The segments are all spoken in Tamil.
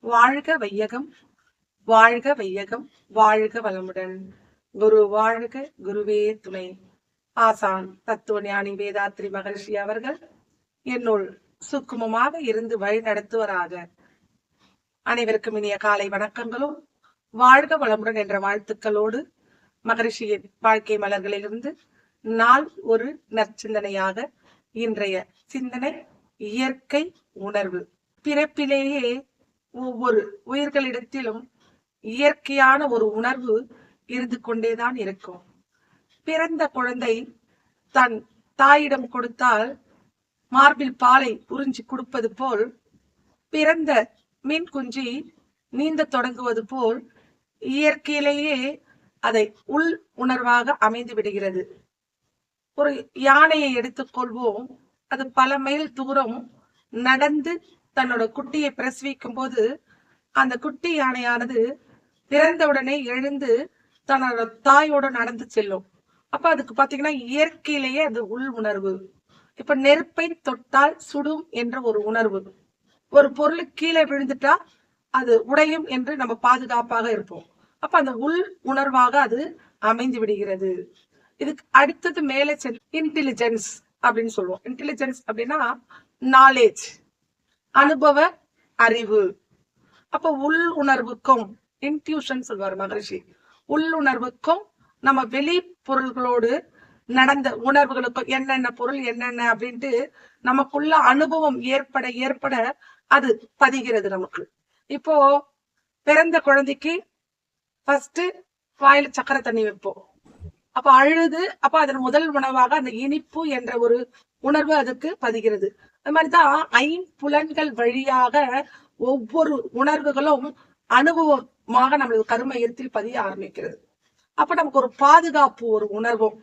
வாழ்க வையகம் வாழ்க வையகம் வாழ்க வளமுடன். குரு வாழ்க குருவே துணை. ஆசான் தத்துவ ஞானி வேதாத்ரி மகர்ஷி அவர்கள் என்னுள் சுக்குமமாக இருந்து வழி நடத்துவராக. அனைவருக்கும் இனிய காலை வணக்கங்களும். வாழ்க வளமுடன் என்ற வாழ்த்துக்களோடு மகரிஷியின் வாழ்க்கை மலர்களிலிருந்து நாள் ஒரு நற்சிந்தனையாக இன்றைய சிந்தனை இயற்கை உணர்வு. பிறப்பிலேயே ஒவ்வொரு உயிர்களிடத்திலும் இயற்கையான ஒரு உணர்வு இருந்து கொண்டேதான் இருக்கும். பிறந்த குழந்தை தன் தாயிடம் கொடுத்தால் மார்பில் பாலை உறிஞ்சி கொடுப்பது போல் பிறந்த மீன் குஞ்சி நீந்த தொடங்குவது போல் இயற்கையிலேயே அதை உள் உணர்வாக அமைந்து விடுகிறது. ஒரு யானையை எடுத்துக்கொள்வோம். அது பல மைல் தூரம் நடந்து தன்னோட குட்டியை பிரசவிக்கும் போது அந்த குட்டி யானையானது பிறந்தவுடனே எழுந்து தன்னோட தாயோட நடந்து செல்லும். அப்ப அதுக்கு பாத்தீங்கன்னா இயற்கையிலேயே அது உள் உணர்வு. இப்ப நெருப்பை தொட்டால் சுடும் என்ற ஒரு உணர்வு. ஒரு பொருள் கீழே விழுந்துட்டா அது உடையும் என்று நம்ம பாதுகாப்பாக இருப்போம். அப்ப அந்த உள் உணர்வாக அது அமைந்து விடுகிறது. இதுக்கு அடுத்தது மேலே செல் இன்டெலிஜென்ஸ் அப்படின்னு சொல்லுவோம். இன்டெலிஜென்ஸ் அப்படின்னா நாலேஜ் அனுபவ அறிவு. அப்ப உள் உணர்வுக்கும் இன்ட்யூஷன் சொல்வார் மகரிஷி. உள்ளுணர்வுக்கும் நம்ம வெளி பொருள்களோடு நடந்த உணர்வுகளுக்கும் என்னென்ன பொருள் என்னென்ன அப்படின்ட்டு நமக்குள்ள அனுபவம் ஏற்பட ஏற்பட அது பதிகிறது நமக்கு. இப்போ பிறந்த குழந்தைக்கு ஃபர்ஸ்ட் வாயில சக்கரை தண்ணி வைப்போம். அப்ப அழுது அப்ப அதன் முதல் உணவாக அந்த இனிப்பு என்ற ஒரு உணர்வு அதுக்கு பதிகிறது. அது மாதிரிதான் ஐம்புலன்கள் வழியாக ஒவ்வொரு உணர்வுகளும் அனுபவமாக நம்மளது கருமையத்தில் பதிய ஆரம்பிக்கிறது. அப்ப நமக்கு ஒரு பாதுகாப்பு ஒரு உணர்வும்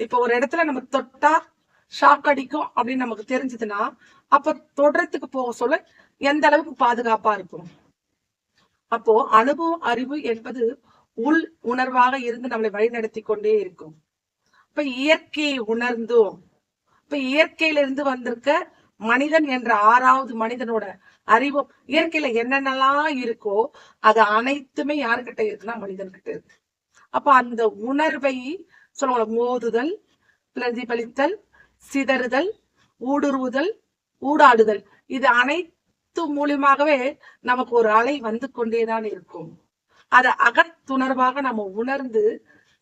இப்ப ஒரு இடத்துல நம்ம தொட்டா ஷாக் அடிக்கும் அப்படின்னு நமக்கு தெரிஞ்சதுன்னா அப்ப தொடரத்துக்கு போக சொல்ல எந்த அளவுக்கு பாதுகாப்பா இருக்கும் அப்போ அனுபவம் அறிவு என்பது உள் உணர்வாக இருந்து நம்மளை வழிநடத்தி கொண்டே இருக்கும். இப்ப இயற்கையை உணர்ந்தோம். இப்ப இயற்கையிலிருந்து வந்திருக்க மனிதன் என்ற ஆறாவது மனிதனோட அறிவும் இயற்கையில என்னென்னலாம் இருக்கோ அது அனைத்துமே யாருக்கிட்ட இருக்குன்னா மனிதன் கிட்ட இருக்கு. அப்ப அந்த உணர்வை சொல்லுவாங்க மோதுதல் பிரதிபலித்தல் சிதறுதல் ஊடுருவுதல் ஊடாடுதல். இது அனைத்து மூலியமாகவே நமக்கு ஒரு அலை வந்து கொண்டேதான் இருக்கும். அதை அகத்துணர்வாக நம்ம உணர்ந்து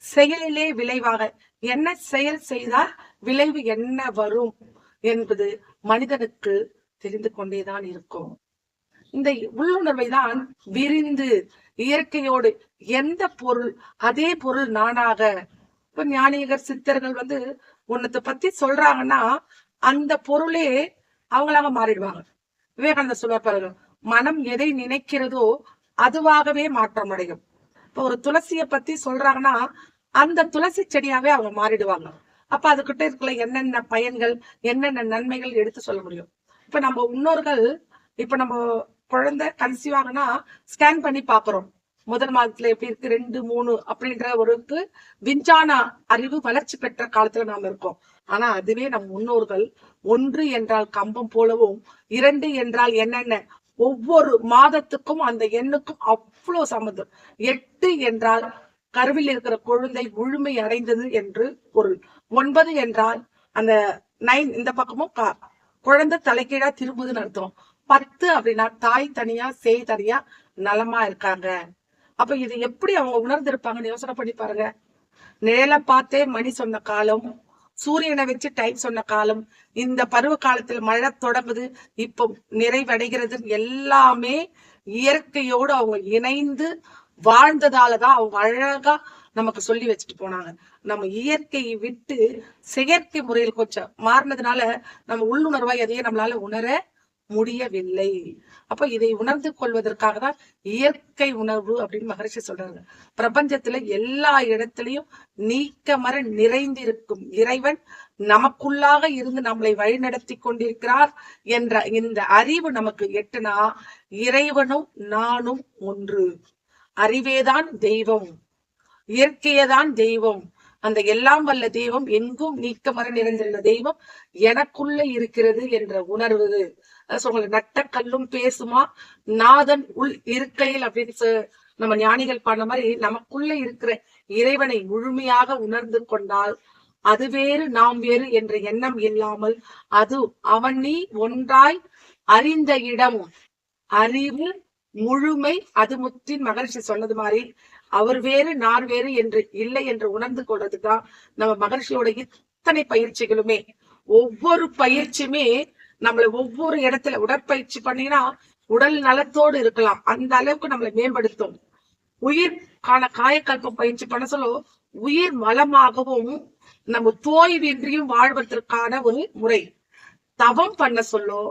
செயலிலே விளைவாக என்ன செயல் செய்தால் விளைவு என்ன வரும்? என்பது மனிதனுக்கு தெரிந்து கொண்டேதான் இருக்கும். இந்த உள்ளுணர்வை தான் விரிந்து இயற்கையோடு எந்த பொருள் அதே பொருள் நானாக. இப்ப ஞானிகர் சித்தர்கள் வந்து உன்னத்தை பத்தி சொல்றாங்கன்னா அந்த பொருளே அவங்களாக மாறிடுவாங்க. விவேகானந்தர் சொல்வார் பாருங்க மனம் எதை நினைக்கிறதோ அதுவாகவே மாற்றம் அடையும் இப்ப ஒரு துளசிய பத்தி சொல்றாங்கன்னா அந்த துளசி செடியாவே அவங்க மாறிடுவாங்க. அப்ப அதுகிட்ட இருக்கிற என்னென்ன பயன்கள் என்னென்ன நன்மைகள் எடுத்து சொல்ல முடியும்? இப்ப நம்ம முன்னோர்கள் இப்ப நம்ம குழந்தை கன்சீவ் ஆகுனா ஸ்கேன் பண்ணி பாக்குறோம். முதல் மாதத்துல எப்படி இருக்கு? ரெண்டு மூணு அப்படின்ற ஒரு விஞ்ஞான அறிவு வளர்ச்சி பெற்ற காலத்துல நாம இருக்கோம். ஆனா அதுவே நம் முன்னோர்கள் ஒன்று என்றால் கம்பம் போலவும் இரண்டு என்றால் என்னென்ன? ஒவ்வொரு மாதத்துக்கும் அந்த எண்ணுக்கும் அவ்வளவு சம்மந்தம் எட்டு என்றால் கருவில் இருக்கிற குழந்தை முழுமை அடைந்தது என்று பொருள். ஒன்பது என்றால் அந்த நைன் இந்த பக்கமும் குழந்தை தலைக்கீழா திரும்புதுன்னு அர்த்தம். பத்து அப்படின்னா தாய் தனியா சேய் தனியா நலமா இருக்காங்க. அப்ப இது எப்படி அவங்க உணர்ந்திருப்பாங்கன்னு யோசனை பண்ணி பாருங்க. நிழலை பார்த்தே மணி சொன்ன காலம் சூரியனை வச்சு டைம் சொன்ன காலம் இந்த பருவ காலத்தில் மழை தொடங்குது இப்போ நிறைவடைகிறது எல்லாமே இயற்கையோடு அவங்க இணைந்து வாழ்ந்ததாலதான் அவங்க அழகா நமக்கு சொல்லி வச்சுட்டு போனாங்க. நம்ம இயற்கையை விட்டு செயற்கை முறையில் கொஞ்சம் மாறினதுனால நம்ம உள்ளுணர்வா எதையும் நம்மளால உணர முடியவில்லை. அப்ப இதை உணர்ந்து கொள்வதற்காக தான் இயற்கை உணர்வு அப்படின்னு மகரிஷி சொல்றாங்க. பிரபஞ்சத்துல எல்லா இடத்திலையும் நீக்கமர நிறைந்திருக்கும் இறைவன் நமக்குள்ளாக இருந்து நம்மளை வழிநடத்தி கொண்டிருக்கிறார் என்ற இந்த அறிவு நமக்கு எட்டுனா இறைவனும் நானும் ஒன்று. அறிவேதான் தெய்வம். இயற்கையதான் தெய்வம். அந்த எல்லாம் வல்ல தெய்வம் எங்கும் நீக்கமர நிறைந்துள்ள தெய்வம் எனக்குள்ள இருக்கிறது என்ற உணர்வு. அதான் நட்ட கல்லும் பேசுமா? நாதன் உள் இருக்கையில் அப்படின்னு நம்ம ஞானிகள் பண்ண மாதிரி நமக்குள்ள இருக்கிற இறைவனை முழுமையாக உணர்ந்து கொண்டால் அது வேறு நாம் வேறு என்ற எண்ணம் இல்லாமல் அது அவன் நீ ஒன்றாய் அறிந்த இடம். அறிவு முழுமை அது முத்தின் மகர்ஷி சொன்னது மாதிரி அவர் வேறு நான் வேறு என்று இல்லை என்று உணர்ந்து கொள்றதுதான் நம்ம மகர்ஷியோட இத்தனை பயிற்சிகளுமே. ஒவ்வொரு பயிற்சியுமே நம்மள ஒவ்வொரு இடத்துல உடற்பயிற்சி பண்ணினா உடல் நலத்தோடு இருக்கலாம். அந்த அளவுக்கு நம்மளை மேம்படுத்தும். உயிர்கான காயக்கல்பம் பயிற்சி பண்ண சொல்ல உயிர் வளமாகவும் நம்ம தோய்வின்றியும் வாழ்வதற்கான ஒரு முறை. தவம் பண்ண சொல்லோ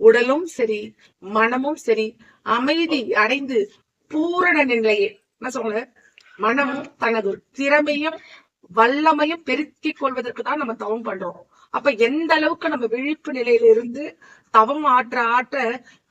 உடலும் சரி மனமும் சரி அமைதி அடைந்து பூரண நிலையை என்ன சொல்ல மனம் தனது திறமையும் வல்லமையும் பெருக்கிக் கொள்வதற்கு தான் நம்ம தவம் பண்றோம். அப்ப எந்த அளவுக்கு நம்ம விழிப்பு நிலையில இருந்து தவம் ஆற்ற ஆற்ற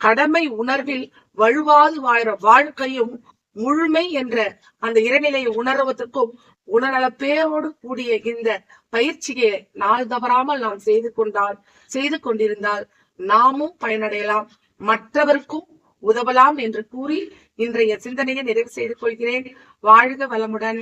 கடமை உணர்வில் வழுவாது வாழ்ற வாழ்க்கையும் முழுமை என்ற அந்த இறைநிலையை உணர்வதற்கும் உணரளப்பேரோடு கூடிய இந்த பயிற்சியை நாள் தவறாமல் நாம் செய்து கொண்டால் செய்து கொண்டிருந்தால் நாமும் பயனடையலாம். மற்றவருக்கும் உதவலாம் என்று கூறி இன்றைய சிந்தனையை நிறைவு செய்து கொள்கிறேன். வாழ்க வளமுடன்.